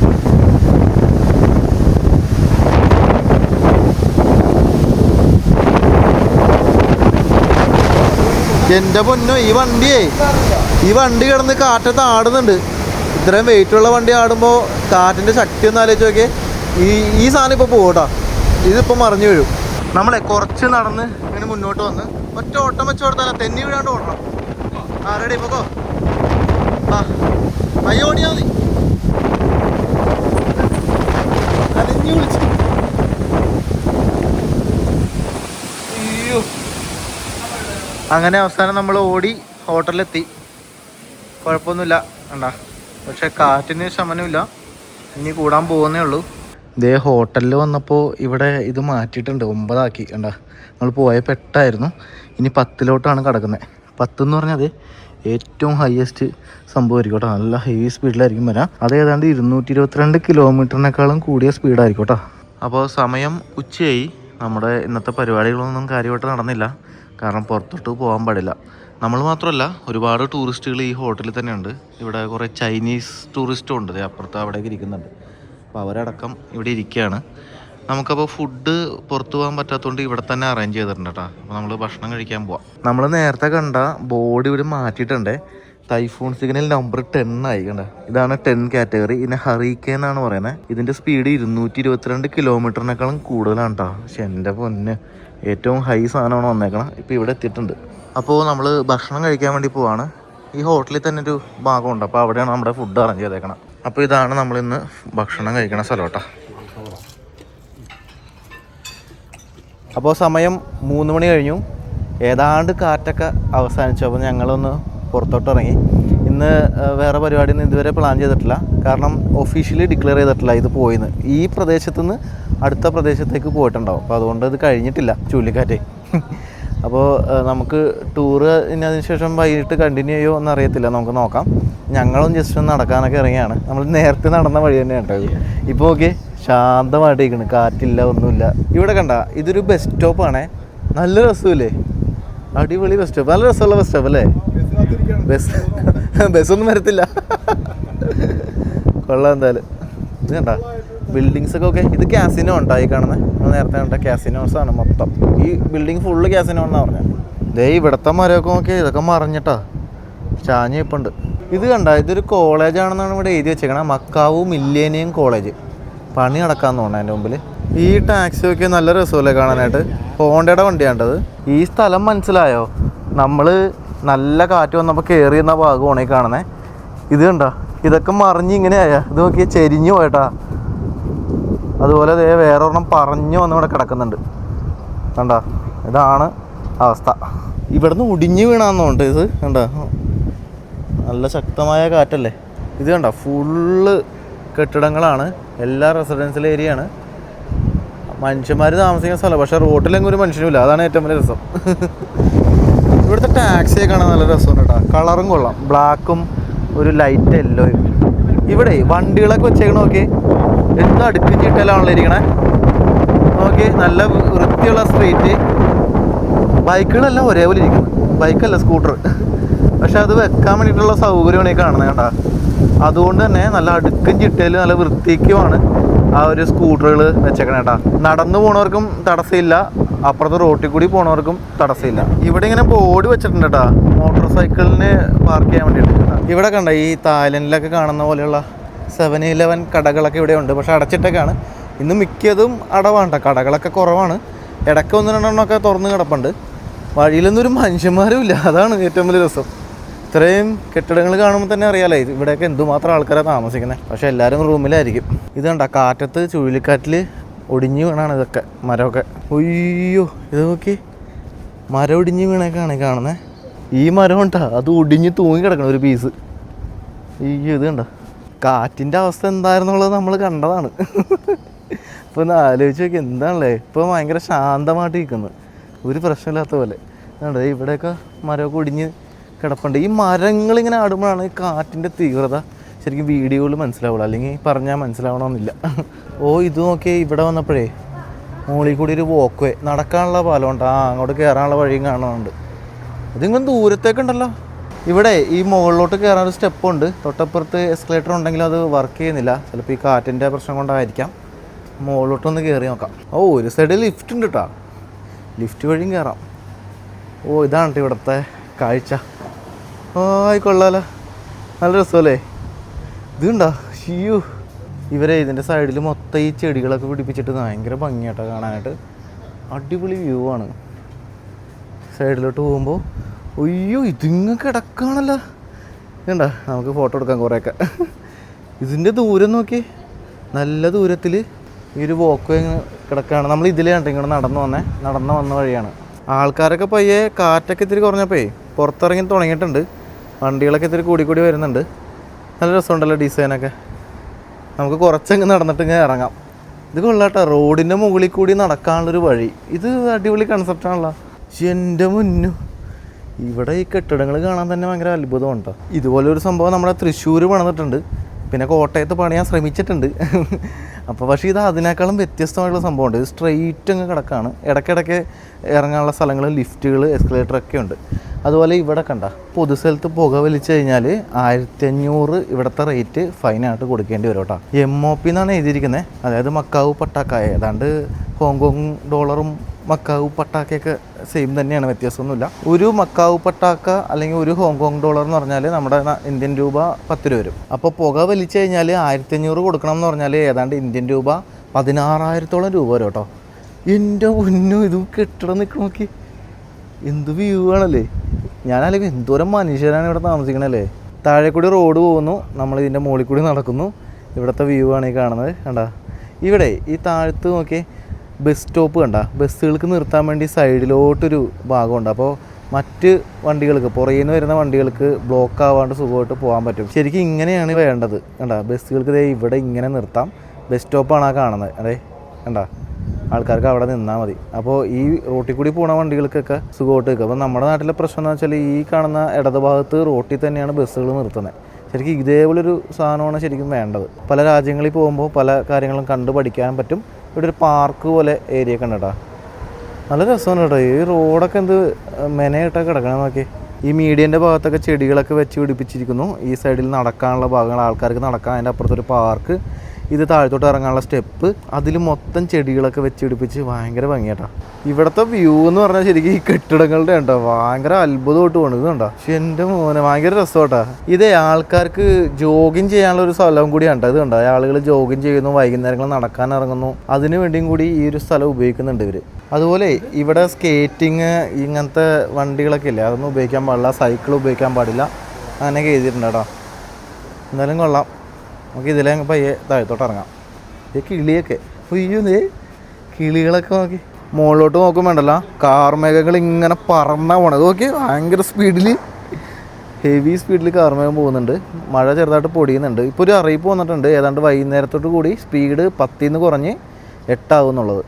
എന്റെ പൊന്നോ ഈ വണ്ടിയേ ഈ വണ്ടി കിടന്ന് കാറ്റത്ത് ആടുന്നുണ്ട്. ഇത്രയും വെയിറ്റ് ഉള്ള വണ്ടി ആടുമ്പോൾ കാറ്റിന്റെ ശക്തി ഒന്ന് ആലോചിച്ച് നോക്കിയേ. ഈ ഈ സാധനം ഇപ്പോൾ പോകട്ടാ ഇതിപ്പോൾ മറിഞ്ഞു വീഴും. നമ്മളെ കുറച്ച് നടന്ന് ഇങ്ങനെ മുന്നോട്ട് വന്ന് ഒറ്റ ഓട്ടം വെച്ച് കൊടുത്താലോ തെന്നി വീഴാണ്ട് ഓടണം. ആ റെഡി പോക്കോ? ആ അയ്യോ ഓടിയാ മതി. വിളിച്ചു. അങ്ങനെ അവസാനം നമ്മൾ ഓടി ഹോട്ടലിലെത്തി. കുഴപ്പമൊന്നുമില്ല. കണ്ടാ. പക്ഷെ കാറ്റിന് ശമനമില്ല. ഇനി കൂടാൻ പോകുന്നേ ഉള്ളൂ. ഇതേ ഹോട്ടലിൽ വന്നപ്പോൾ ഇവിടെ ഇത് മാറ്റിയിട്ടുണ്ട്. ഒമ്പതാക്കി. കണ്ടാ നമ്മൾ പോയ പെട്ടായിരുന്നു. ഇനി പത്തിലോട്ടാണ് കിടക്കുന്നത് പത്ത് എന്ന് പറഞ്ഞത് ഏറ്റവും ഹയസ്റ്റ് സംഭവമായിരിക്കും കേട്ടോ. നല്ല ഹെവി സ്പീഡിലായിരിക്കും വരാം. അത് ഏതാണ്ട് ഇരുന്നൂറ്റി ഇരുപത്തിരണ്ട് കിലോമീറ്ററിനേക്കാളും കൂടിയ സ്പീഡായിരിക്കും കേട്ടോ. അപ്പോൾ സമയം ഉച്ചയായി. നമ്മുടെ ഇന്നത്തെ പരിപാടികളൊന്നും കാര്യമായിട്ട് നടന്നില്ല. കാരണം പുറത്തോട്ട് പോകാൻ പാടില്ല. നമ്മൾ മാത്രമല്ല ഒരുപാട് ടൂറിസ്റ്റുകൾ ഈ ഹോട്ടലിൽ തന്നെയുണ്ട്. ഇവിടെ കുറേ ചൈനീസ് ടൂറിസ്റ്റും ഉണ്ട്. അപ്പുറത്ത് അവിടേക്ക് ഇരിക്കുന്നുണ്ട്. അപ്പോൾ അവരടക്കം ഇവിടെ ഇരിക്കുകയാണ്. നമുക്കപ്പോൾ ഫുഡ് പുറത്തു പോകാൻ പറ്റാത്തതുകൊണ്ട് ഇവിടെ തന്നെ അറേഞ്ച് ചെയ്തിട്ടുണ്ട് കേട്ടോ. അപ്പോൾ നമ്മൾ ഭക്ഷണം കഴിക്കാൻ പോവാം. നമ്മൾ നേരത്തെ കണ്ട ബോർഡ് ഇവിടെ മാറ്റിയിട്ടുണ്ട്. ടൈഫൂൺ സിഗ്നൽ നമ്പർ ടെൻ ആയി കണ്ട? ഇതാണ് ടെൻ കാറ്റഗറി ഇതിനെ ഹറിക്കേ എന്നാണ് പറയുന്നത് ഇതിന്റെ സ്പീഡ് ഇരുന്നൂറ്റി ഇരുപത്തിരണ്ട് കിലോമീറ്ററിനേക്കാളും കൂടുതലാണ് കേട്ടോ. പക്ഷെ എന്റെ പൊന്ന് ഏറ്റവും ഹൈ സാധനമാണ് വന്നേക്കണം. ഇപ്പോൾ ഇവിടെ എത്തിയിട്ടുണ്ട്. അപ്പോൾ നമ്മൾ ഭക്ഷണം കഴിക്കാൻ വേണ്ടി പോവാണ്. ഈ ഹോട്ടലിൽ തന്നെ ഒരു ഭാഗമുണ്ട്. അപ്പോൾ അവിടെയാണ് നമ്മുടെ ഫുഡ് അറേഞ്ച് ചെയ്തേക്കണം. അപ്പോൾ ഇതാണ് നമ്മൾ ഇന്ന് ഭക്ഷണം കഴിക്കണ കേട്ടോ. അപ്പോൾ സമയം മൂന്ന് മണി കഴിഞ്ഞു. ഏതാണ്ട് കാറ്റൊക്കെ അവസാനിച്ചു. അപ്പോൾ ഞങ്ങളൊന്ന് പുറത്തോട്ട് ഇറങ്ങി ഇന്ന് വേറെ പരിപാടി ഒന്നും ഇതുവരെ പ്ലാൻ ചെയ്തിട്ടില്ല. കാരണം ഒഫീഷ്യലി ഡിക്ലെയർ ചെയ്തിട്ടില്ല ഇത് പോയിന്ന്. ഈ പ്രദേശത്തുനിന്ന് അടുത്ത പ്രദേശത്തേക്ക് പോയിട്ടുണ്ടാവും. അപ്പോൾ അതുകൊണ്ട് ഇത് കഴിഞ്ഞിട്ടില്ല. ചുഴലിക്കാറ്റേ അപ്പോൾ നമുക്ക് ടൂറ് ഇനി അതിന് ശേഷം വൈകിട്ട് കണ്ടിന്യൂ ചെയ്യുമോ എന്ന് അറിയത്തില്ല നമുക്ക് നോക്കാം. ഞങ്ങളും ജസ്റ്റ് ഒന്ന് നടക്കാനൊക്കെ ഇറങ്ങിയാണ്. നമ്മൾ നേരത്തെ നടന്ന വഴി തന്നെയാണ് കേട്ടോ ഇപ്പോൾ ഓക്കെ ശാന്തമായിട്ടിരിക്കുന്നു കാറ്റില്ല ഒന്നുമില്ല. ഇവിടെ കണ്ട ഇതൊരു ബസ് സ്റ്റോപ്പാണേ നല്ല രസമില്ലേ? അടിപൊളി ബസ് സ്റ്റോപ്പ് നല്ല രസമുള്ള ബസ് സ്റ്റോപ്പ് അല്ലേ? ബസ് ബസ്സൊന്നും വരത്തില്ല. കൊള്ളാം എന്തായാലും. ഇത് കണ്ട ബിൽഡിങ്സ് ഒക്കെ ഇത് ക്യാസിനോ ഉണ്ടായി കാണുന്നത് നമ്മൾ നേരത്തെ കണ്ട ക്യാസിനോസ് ആണ് മൊത്തം. ഈ ബിൽഡിംഗ് ഫുള്ള് ക്യാസിനോ എന്നാ പറഞ്ഞത് ദേ ഇവിടുത്തെ മരമൊക്കെ നോക്കി ഇതൊക്കെ മറിഞ്ഞിട്ടാ. ചാഞ്ഞ ഇപ്പുണ്ട് ഇത് കണ്ട? ഇതൊരു കോളേജാണെന്നാണ് ഇവിടെ എഴുതി വെച്ചേക്കണത് മക്കാവു മില്ലേനിയം കോളേജ് പണി നടക്കാന്ന് തോന്നുന്നു എന്റെ മുമ്പിൽ ഈ ടാക്സി ഒക്കെ നല്ല രസമല്ലേ കാണാനായിട്ട്? ഹോണ്ടയുടെ വണ്ടിയാണ്ടത് ഈ സ്ഥലം മനസ്സിലായോ? നമ്മൾ നല്ല കാറ്റ് വന്നപ്പോൾ കയറിയുന്ന ഭാഗമാണ് ഈ കാണുന്നത് ഇത് കണ്ട? ഇതൊക്കെ മറിഞ്ഞ് ഇങ്ങനെ ആയാ ഇത് നോക്കിയാൽ ചെരിഞ്ഞു പോയട്ടാ അതുപോലെ ദേ വേറൊരെണ്ണം പറഞ്ഞു വന്ന് ഇവിടെ കിടക്കുന്നുണ്ട്. കണ്ട? ഇതാണ് അവസ്ഥ. ഇവിടുന്ന് ഒടിഞ്ഞു വീണാന്നുണ്ട് ഇത്. കണ്ട? നല്ല ശക്തമായ കാറ്റല്ലേ? ഇത് കണ്ട? ഫുള്ള് കെട്ടിടങ്ങളാണ്. എല്ലാ റെസിഡൻഷ്യൽ ഏരിയയാണ്. മനുഷ്യന്മാർ താമസിക്കുന്ന സ്ഥലം. പക്ഷെ റോട്ടിലെങ്കിലും ഒരു മനുഷ്യനുമില്ല അതാണ് ഏറ്റവും വലിയ രസം. ഇവിടുത്തെ ടാക്സിയെ കാണാൻ നല്ല രസമാണ് കേട്ടോ. കളറും കൊള്ളാം. ബ്ലാക്കും ഒരു ലൈറ്റ് യെല്ലോയും. ഇവിടെ വണ്ടികളൊക്കെ വെച്ചേക്കണ നോക്കി എന്ത് അടുക്കും ഇട്ടാലാണല്ലോ ഇരിക്കണേ? നോക്കി നല്ല വൃത്തിയുള്ള സ്ട്രീറ്റ് ബൈക്കുകളെല്ലാം ഒരേപോലെ ഇരിക്കുന്നു. ബൈക്കല്ല സ്കൂട്ടർ പക്ഷെ അത് വെക്കാൻ വേണ്ടിയിട്ടുള്ള സൗകര്യമാണ് ഈ കാണുന്നത് കേട്ടോ. അതുകൊണ്ട് തന്നെ നല്ല അടുക്കും ചിട്ടയിൽ നല്ല വൃത്തിക്കുമാണ് ആ ഒരു സ്കൂട്ടറുകൾ വെച്ചേക്കണേ കേട്ടാ. നടന്നു പോണവർക്കും തടസ്സമില്ല. അപ്പുറത്തെ റോട്ടിൽ കൂടി പോണവർക്കും തടസ്സമില്ല. ഇവിടെ ഇങ്ങനെ ബോർഡ് വെച്ചിട്ടുണ്ട് കേട്ടാ. മോട്ടോർ സൈക്കിളിന് പാർക്ക് ചെയ്യാൻ വേണ്ടിയിട്ട്. ഇവിടെ കണ്ട ഈ തായ്ലൻഡിലൊക്കെ കാണുന്ന പോലെയുള്ള സെവൻ ഇലവൻ കടകളൊക്കെ ഇവിടെ ഉണ്ട്. പക്ഷെ അടച്ചിട്ടൊക്കെയാണ്. ഇന്ന് മിക്കതും അടവാണ്ട കടകളൊക്കെ കുറവാണ്. ഇടയ്ക്ക് ഒന്ന് രണ്ടെണ്ണമൊക്കെ തുറന്ന് കിടപ്പുണ്ട്. വഴിയിലൊന്നും ഒരു മനുഷ്യന്മാരും ഇല്ല. അതാണ് ഏറ്റവും വലിയ രസം. ഇത്രയും കെട്ടിടങ്ങൾ കാണുമ്പോൾ തന്നെ അറിയാലേ ഇവിടെയൊക്കെ എന്തുമാത്രം ആൾക്കാരാണ് താമസിക്കുന്നത് പക്ഷെ എല്ലാവരും റൂമിലായിരിക്കും. ഇത് കണ്ട? കാറ്റത്ത് ചുഴലിക്കാറ്റിൽ ഒടിഞ്ഞു വീണാണ് ഇതൊക്കെ മരമൊക്കെ. ഒയ്യോ ഇത് നോക്കി. മരം ഒടിഞ്ഞു വീണൊക്കെയാണ് കാണുന്നത് ഈ മരം ഉണ്ടാ അത് ഒടിഞ്ഞ് തൂങ്ങി കിടക്കണം ഒരു പീസ് ഈ ഇത് കണ്ട? കാറ്റിന്റെ അവസ്ഥ എന്തായിരുന്നുള്ളത് നമ്മൾ കണ്ടതാണ്. ഇപ്പോൾ ഒന്ന് ആലോചിച്ച് നോക്കി എന്താണല്ലേ? ഇപ്പോൾ ഭയങ്കര ശാന്തമായിട്ട് നിൽക്കുന്നത് ഒരു പ്രശ്നമില്ലാത്ത പോലെ. കണ്ടോ ഇവിടെയൊക്കെ മരമൊക്കെ ഒടിഞ്ഞ് കിടപ്പുണ്ട്. ഈ മരങ്ങളിങ്ങനെ ആടുമ്പോഴാണ് ഈ കാറ്റിന്റെ തീവ്രത ശരിക്കും വീഡിയോയിൽ മനസ്സിലാവുള്ളൂ. അല്ലെങ്കിൽ പറഞ്ഞാൽ മനസ്സിലാവണമെന്നില്ല. ഓ ഇത് നോക്കിയേ ഇവിടെ വന്നപ്പോഴേ മുകളിൽ കൂടി ഒരു വോക്ക് വേ നടക്കാനുള്ള പാലമുണ്ട് ആ അങ്ങോട്ട് കയറാനുള്ള വഴിയും കാണുന്നുണ്ട്. ഇതിങ്ങനെ ദൂരത്തേക്കുണ്ടല്ലോ ഇവിടെ ഈ മുകളിലോട്ട് കയറാൻ ഒരു സ്റ്റെപ്പ് ഉണ്ട്. തൊട്ടപ്പുറത്ത് എസ്കലേറ്റർ ഉണ്ടെങ്കിലും അത് വർക്ക് ചെയ്യുന്നില്ല. ചിലപ്പോൾ ഈ കാറ്റിന്റെ പ്രശ്നം കൊണ്ടായിരിക്കാം. മുകളിലോട്ടൊന്ന് കയറി നോക്കാം. ഓ ഒരു സൈഡിൽ ലിഫ്റ്റ് ഉണ്ട് കേട്ടോ ലിഫ്റ്റ് വഴിയും കയറാം. ഓ ഇതാണ് ട്ടോ ഇവിടുത്തെ കാഴ്ച. ഓ ആയിക്കൊള്ളാലോ നല്ല രസമല്ലേ? ഇതുണ്ടോ ഷിയു ഇവരെ ഇതിന്റെ സൈഡിൽ മൊത്തം ഈ ചെടികളൊക്കെ പിടിപ്പിച്ചിട്ട് ഭയങ്കര ഭംഗിയാട്ടോ കാണാനായിട്ട്. അടിപൊളി വ്യൂ ആണ്. സൈഡിലോട്ട് പോകുമ്പോൾ അയ്യോ ഇതിങ്ങ കിടക്കാണല്ലോ. വേണ്ട നമുക്ക് ഫോട്ടോ എടുക്കാം കുറേയൊക്കെ. ഇതിന്റെ ദൂരം നോക്കി. നല്ല ദൂരത്തിൽ ഈ ഒരു വോക്ക് കിടക്കുകയാണ് നമ്മൾ ഇതിലേ കണ്ടു ഇങ്ങോട്ട് നടന്നു വന്നേ. നടന്നു വന്ന വഴിയാണ്. ആൾക്കാരൊക്കെ പയ്യെ കാറ്റൊക്കെ ഇത്തിരി കുറഞ്ഞപ്പോയി പുറത്തിറങ്ങി തുടങ്ങിയിട്ടുണ്ട്. വണ്ടികളൊക്കെ ഇത്തിരി കൂടി കൂടി വരുന്നുണ്ട്. നല്ല രസമുണ്ടല്ലോ ഡിസൈനൊക്കെ നമുക്ക് കുറച്ചങ്ങ് നടന്നിട്ട് ഇങ്ങനെ ഇറങ്ങാം. ഇത് കൊള്ളാട്ടോ. റോഡിന്റെ മുകളിൽ കൂടി നടക്കാനുള്ളൊരു വഴി. ഇത് അടിപൊളി കൺസെപ്റ്റാണല്ലോ എന്റെ മുന്നു. ഇവിടെ ഈ കെട്ടിടങ്ങൾ കാണാൻ തന്നെ ഭയങ്കര അത്ഭുതമുണ്ട്? ഇതുപോലെ ഒരു സംഭവം നമ്മുടെ തൃശ്ശൂർ പണിതിട്ടുണ്ട്. പിന്നെ കോട്ടയത്ത് പണിയാൻ ശ്രമിച്ചിട്ടുണ്ട്. അപ്പോൾ പക്ഷേ ഇത് അതിനേക്കാളും വ്യത്യസ്തമായിട്ടുള്ള സംഭവമുണ്ട്. ഇത് സ്ട്രെയിറ്റ് അങ്ങ് കിടക്കാണ്. ഇടയ്ക്കിടയ്ക്ക് ഇറങ്ങാനുള്ള സ്ഥലങ്ങൾ ലിഫ്റ്റുകൾ എസ്കലേറ്റർ ഒക്കെ ഉണ്ട്. അതുപോലെ ഇവിടെ കണ്ട പൊതുസ്ഥലത്ത് പുക വലിച്ചു കഴിഞ്ഞാൽ ആയിരത്തി അഞ്ഞൂറ് ഇവിടുത്തെ റേറ്റ് ഫൈനായിട്ട് കൊടുക്കേണ്ടി വരും കേട്ടോ. എം ഒ പി എന്നാണ് എഴുതിയിരിക്കുന്നത്. അതായത് മക്കാവ് പട്ടാക്കായ. ഏതാണ്ട് ഹോങ്കോങ് ഡോളറും മക്കാവ് പട്ടാക്കയൊക്കെ സെയിം തന്നെയാണ് വ്യത്യാസമൊന്നുമില്ല. ഒരു മക്കാവ് പട്ടാക്ക അല്ലെങ്കിൽ ഒരു ഹോങ്കോങ് ഡോളർ എന്ന് പറഞ്ഞാൽ നമ്മുടെ ഇന്ത്യൻ രൂപ പത്ത് രൂപ വരും. അപ്പോൾ പുക വലിച്ചു കഴിഞ്ഞാൽ ആയിരത്തി അഞ്ഞൂറ് കൊടുക്കണം എന്ന് പറഞ്ഞാൽ ഏതാണ്ട് ഇന്ത്യൻ രൂപ പതിനാറായിരത്തോളം രൂപ വരും കേട്ടോ. എന്റെ മുന്നു ഇത് കെട്ടിടം നിൽക്കണം നോക്കി. എന്ത് വ്യൂ ആണല്ലേ? ഞാനല്ലെങ്കിൽ എന്തോരം മനുഷ്യരാണ് ഇവിടെ താമസിക്കണല്ലേ? താഴെ കൂടി റോഡ് പോകുന്നു നമ്മൾ ഇതിന്റെ മുകളിൽ കൂടി നടക്കുന്നു. ഇവിടുത്തെ വ്യൂ ആണ് ഈ കാണുന്നത് കണ്ട? ഇവിടെ ഈ താഴത്ത് നോക്കി ബസ് സ്റ്റോപ്പ് കണ്ട. ബസ്സുകൾക്ക് നിർത്താൻ വേണ്ടി സൈഡിലോട്ടൊരു ഭാഗമുണ്ട്. അപ്പോൾ മറ്റ് വണ്ടികൾക്ക് പുറകിൽ നിന്ന് വരുന്ന വണ്ടികൾക്ക് ബ്ലോക്ക് ആവാണ്ട് സുഖമായിട്ട് പോകാൻ പറ്റും. ശരിക്കും ഇങ്ങനെയാണ് വേണ്ടത്. കണ്ട ബസ്സുകൾക്ക് ദേ ഇവിടെ ഇങ്ങനെ നിർത്താം. ബസ് സ്റ്റോപ്പാണ് ആ കാണുന്നത് അതെ കണ്ട? ആൾക്കാർക്ക് അവിടെ നിന്നാൽ മതി. അപ്പോൾ ഈ റോട്ടിൽ കൂടി പോണ വണ്ടികൾക്കൊക്കെ സുഖമായിട്ട് നിൽക്കും. അപ്പോൾ നമ്മുടെ നാട്ടിലെ പ്രശ്നം എന്ന് വെച്ചാൽ ഈ കാണുന്ന ഇടത് ഭാഗത്ത് റോട്ടിൽ തന്നെയാണ് ബസ്സുകൾ നിർത്തുന്നത് ശരിക്കും ഇതേപോലൊരു സാധനമാണ് ശരിക്കും വേണ്ടത്. പല രാജ്യങ്ങളിൽ പോകുമ്പോൾ പല കാര്യങ്ങളും കണ്ടു പഠിക്കാൻ പറ്റും. ഇവിടെ ഒരു പാർക്ക് പോലെ ഏരിയ ഒക്കെ ഉണ്ട് നല്ല രസമാണ് കേട്ടോ. ഈ റോഡൊക്കെ എന്ത് മെനയിട്ടൊക്കെ കിടക്കണം നോക്കി. ഈ മീഡിയന്റെ ഭാഗത്തൊക്കെ ചെടികളൊക്കെ വെച്ച് പിടിപ്പിച്ചിരിക്കുന്നു. ഈ സൈഡിൽ നടക്കാനുള്ള ഭാഗങ്ങൾ ആൾക്കാർക്ക് നടക്കാൻ അതിന്റെ അപ്പുറത്തൊരു പാർക്ക് ഇത് താഴത്തോട്ട് ഇറങ്ങാനുള്ള സ്റ്റെപ്പ് അതിൽ മൊത്തം ചെടികളൊക്കെ വെച്ച് പിടിപ്പിച്ച് ഭയങ്കര ഭംഗിയാട്ടാ. ഇവിടുത്തെ വ്യൂ എന്ന് പറഞ്ഞാൽ ശരിക്കും ഈ കെട്ടിടങ്ങളുടെ ഉണ്ടോ ഭയങ്കര അത്ഭുതമായിട്ട് പോണത് കണ്ടോ? പക്ഷെ എന്റെ മോനെ ഭയങ്കര രസമാട്ടാ. ഇത് ആൾക്കാർക്ക് ജോഗിങ് ചെയ്യാനുള്ള ഒരു സ്ഥലവും കൂടിയാണ് ഇത് കണ്ടോ? ആളുകൾ ജോഗിങ് ചെയ്യുന്നു വൈകുന്നേരങ്ങൾ നടക്കാൻ ഇറങ്ങുന്നു. അതിനു വേണ്ടിയും കൂടി ഈ ഒരു സ്ഥലം ഉപയോഗിക്കുന്നുണ്ട് ഇവർ അതുപോലെ ഇവിടെ സ്കേറ്റിങ് ഇങ്ങനത്തെ വണ്ടികളൊക്കെ ഇല്ലേ? അതൊന്നും ഉപയോഗിക്കാൻ പാടില്ല. സൈക്കിൾ ഉപയോഗിക്കാൻ പാടില്ല. അങ്ങനെയൊക്കെ എഴുതിയിട്ടുണ്ട് കേട്ടോ എന്തായാലും കൊള്ളാം. നമുക്ക് ഇതിലെ പയ്യെ താഴത്തോട്ട് ഇറങ്ങാം. ഈ കിളിയൊക്കെ. അയ്യോ നീ കിളികളൊക്കെ നോക്കി. മുകളിലോട്ട് നോക്കും വേണ്ടല്ലോ കാർമേഘങ്ങൾ ഇങ്ങനെ പറന്ന പോണത്. നോക്കി ഭയങ്കര സ്പീഡിൽ ഹെവി സ്പീഡിൽ കാർമേഘം പോകുന്നുണ്ട്. മഴ ചെറുതായിട്ട് പൊടിയുന്നുണ്ട്. ഇപ്പോൾ ഒരു അറിയിപ്പ് വന്നിട്ടുണ്ട്. ഏതാണ്ട് വൈകുന്നേരത്തോട്ട് കൂടി സ്പീഡ് പത്തിൽ നിന്ന് കുറഞ്ഞ് എട്ടാവും എന്നുള്ളത്.